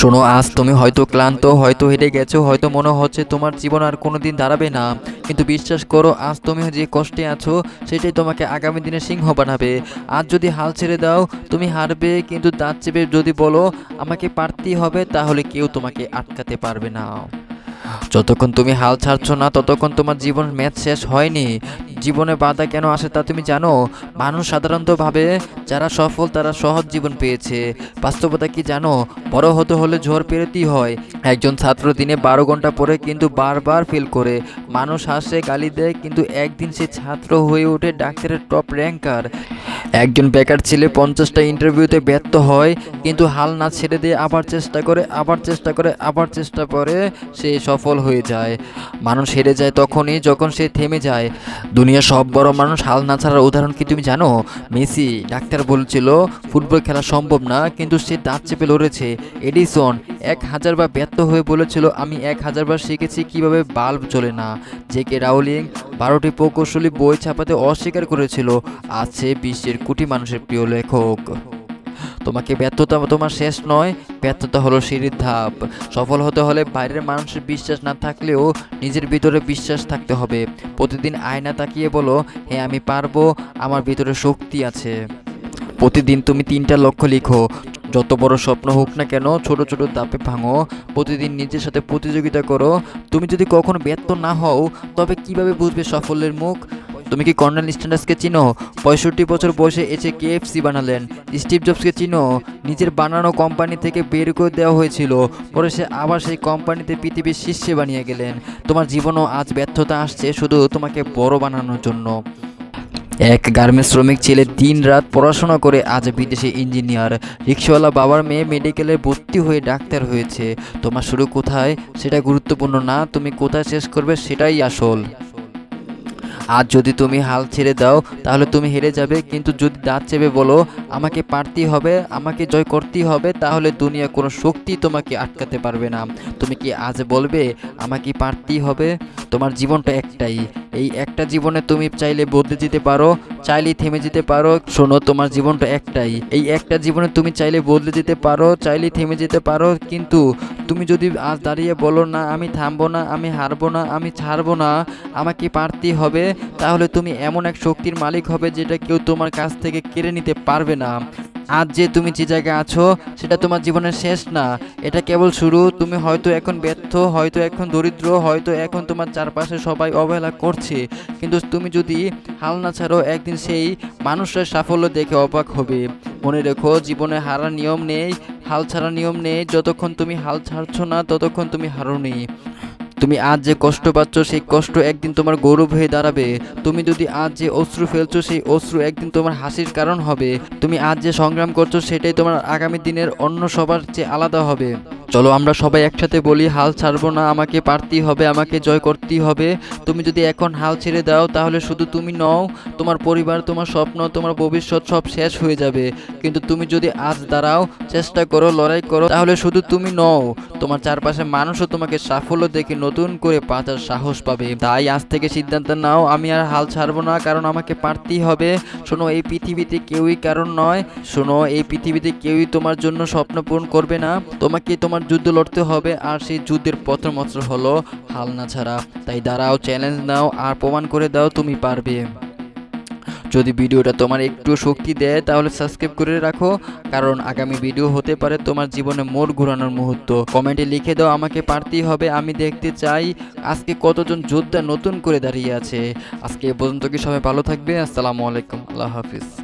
শোনো, আজ তুমি হয়তো ক্লান্ত, হয়তো হেরে গেছো, হয়তো মনে হচ্ছে তোমার জীবন আর কোনো দিন দাঁড়াবে না। কিন্তু বিশ্বাস করো, আজ তুমি যে কষ্টে আছো, সেটাই তোমাকে আগামী দিনে সিংহ বানাবে। আজ যদি হাল ছেড়ে দাও, তুমি হারবে, কিন্তু দাঁত চেপে যদি বলো, আমাকে পারতেই হবে, তাহলে কেউ তোমাকে আটকাতে পারবে না। যতক্ষণ তুমি হাল ছাড়ছো না, ততক্ষণ তোমার জীবন ম্যাচ শেষ হয়নি। জীবনে বাধা কেন আসে তা তুমি জানো? মানুষ সাধারণতভাবে যারা সফল, তারা সহজ জীবন পেয়েছে। বাস্তবতা কি জানো? বড় হতে হলে ঝড় পেরেতেই হয়। একজন ছাত্র দিনে বারো ঘণ্টা পরে কিন্তু বারবার ফেল করে। মানুষ হাসে, গালি দেয়, কিন্তু একদিন সে ছাত্র হয়ে ওঠে ডাক্তারের টপ র্যাঙ্কার একজন বেকার ছেলে পঞ্চাশটা ইন্টারভিউতে ব্যর্থ হয়, কিন্তু হাল না ছেড়ে দিয়ে আবার চেষ্টা করে, আবার চেষ্টা করে, আবার চেষ্টা করে সে সফল হয়ে যায়। মানুষ হেরে যায় তখনই যখন সে থেমে যায়। দুনিয়ার সব বড় মানুষ হাল না ছাড়ার উদাহরণ কি তুমি জানো? মেসি ডাক্তার বলছিল, ফুটবল খেলা সম্ভব না, কিন্তু সে দাঁত চেপে লড়েছে। এডিসন এক হাজার বার ব্যর্থ হয়ে বলেছিল, আমি এক হাজার বার শিখেছি কীভাবে বাল্ব চলে না। জে কে রাউলিং বারোটি প্রকৌশলী বই ছাপাতে অস্বীকার করেছিল। আছে বিশ্বের কোটি মানুষের প্রিয় লেখক। তোমাকে ব্যর্থতা তোমার শেষ নয়, ব্যর্থতা হলো সিঁড়ির ধাপ। সফল হতে হলে বাইরের মানুষের বিশ্বাস না থাকলেও নিজের ভিতরে বিশ্বাস থাকতে হবে। প্রতিদিন আয়না তাকিয়ে বলো হ্যাঁ আমি পারব, আমার ভিতরে শক্তি আছে। প্রতিদিন তুমি তিনটা লক্ষ্য লিখো, যত বড় স্বপ্ন হোক না কেন, ছোট ছোট ধাপে ভাঙো। প্রতিদিন নিজের সাথে প্রতিযোগিতা করো। তুমি যদি কখনো ব্যর্থ না হও, তবে কীভাবে বুঝবে সাফল্যের মুখ? তুমি কি কর্নেল স্ট্যান্ডার্সকে চিনো? পঁয়ষট্টি বছর বয়সে এসে কেএফসি বানালেন। স্টিভ জবসকে চিনো? নিজের বানানো কোম্পানি থেকে বের করে দেওয়া হয়েছিল। পরে সে আবার সেই কোম্পানিতে পৃথিবীর শীর্ষে বানিয়ে গেলেন। তোমার জীবনও আজ ব্যর্থতা আসছে শুধু তোমাকে বড় বানানোর জন্য। এক গার্মেন্টস শ্রমিক ছেলে দিন রাত পড়াশোনা করে আজ বিদেশে ইঞ্জিনিয়ার। রিক্সাওয়ালা বাবার মেয়ে মেডিকেলে ভর্তি হয়ে ডাক্তার হয়েছে। তোমার শুরু কোথায়? সেটা গুরুত্বপূর্ণ না। তুমি কোথায় শেষ করবে সেটাই আসল। আজ যদি তুমি হাল ছেড়ে দাও, তাহলে তুমি হেরে যাবে। কিন্তু যদি দাঁত চেপে বলো, আমাকে পারতেই হবে, আমাকে জয় করতেই হবে, তাহলে দুনিয়া কোনো শক্তি তোমাকে আটকাতে পারবে না। তুমি কি আজ বলবে, আমাকে পারতেই হবে? তোমার জীবনটা একটাই। এই একটা জীবনে তুমি চাইলে বদলে যেতে পারো, চাইলেই থেমে যেতে পারো। শোনো, তোমার জীবনটা একটাই। এই একটা জীবনে তুমি চাইলে বদলে যেতে পারো, চাইলেই থেমে যেতে পারো। কিন্তু তুমি যদি আজ দাঁড়িয়ে বলো না, আমি থামবো না, আমি হারবো না, আমি ছাড়বো না, আমাকে পারতেই হবে, তাহলে তুমি এমন এক শক্তির মালিক হবে যেটা কেউ তোমার কাছ থেকে কেড়ে নিতে পারবে না। আজ যে তুমি যে জায়গায় আছো, সেটা তোমার জীবনের শেষ না। এটা কেবল শুরু। তুমি হয়তো এখন ব্যর্থ, হয়তো এখন দরিদ্র, হয়তো এখন তোমার চারপাশে সবাই অবহেলা করছে। কিন্তু তুমি যদি হাল না ছাড়ো, একদিন সেই মানুষের সাফল্য দেখে অবাক হবে। মনে রেখো, জীবনে হারার নিয়ম নেই, হাল ছাড়ার নিয়ম নেই। যতক্ষণ তুমি হাল ছাড়ছো না, ততক্ষণ তুমি হারোনি। তুমি আজ যে কষ্ট পাচ্ছ, সেই কষ্ট একদিন তোমার গৌরব হয়ে দাঁড়াবে। তুমি যদি আজ যে অশ্রু ফেলছো, সেই অশ্রু একদিন তোমার হাসির কারণ হবে। তুমি আজ যে সংগ্রাম করছ, সেটাই তোমার আগামী দিনের অন্য সবার চেয়ে আলাদা হবে। চলো আমরা সবাই একসাথে বলি, হাল ছাড়বো না, আমাকে পারতেই হবে, আমাকে জয় করতেই হবে। তুমি যদি এখন হাল ছেড়ে দাও, তাহলে শুধু তুমি নও, তোমার পরিবার, তোমার স্বপ্ন, তোমার ভবিষ্যৎ সব শেষ হয়ে যাবে। কিন্তু তুমি যদি আজ দাঁড়াও, চেষ্টা করো, লড়াই করো, তাহলে শুধু তুমি নও। তোমার চারপাশে মানুষও তোমাকে সাফল্য দেখে নতুন করে বাঁচার সাহস পাবে। তাই আজ থেকে সিদ্ধান্ত নাও, আমি আর হাল ছাড়বো না, কারণ আমাকে পারতেই হবে। শোনো, এই পৃথিবীতে কেউই কারণ নয়। শোনো, এই পৃথিবীতে কেউই তোমার জন্য স্বপ্ন পূরণ করবে না। তোমাকে তোমার যুদ্ধ লড়তে হবে, আর সেই যুদ্ধের পত্রমত্র হলো হাল না ছাড়া। তাই দাঁড়াও চ্যালেঞ্জ নাও, আর প্রমাণ করে দাও তুমি পারবে। যদি ভিডিওটা তোমার একটু শক্তি দেয়, তাহলে সাবস্ক্রাইব করে রাখো। কারণ আগামী ভিডিও হতে পারে তোমার জীবনে মোড় ঘুরানোর মুহূর্ত। কমেন্টে লিখে দাও, আমাকে পারতেই হবে, আমি দেখতে চাই আজকে কতজন যোদ্ধা নতুন করে দাঁড়িয়ে আছে। আজকে এ পর্যন্ত কি সবাই ভালো থাকবে? আসসালামু আলাইকুম, আল্লাহ হাফিজ।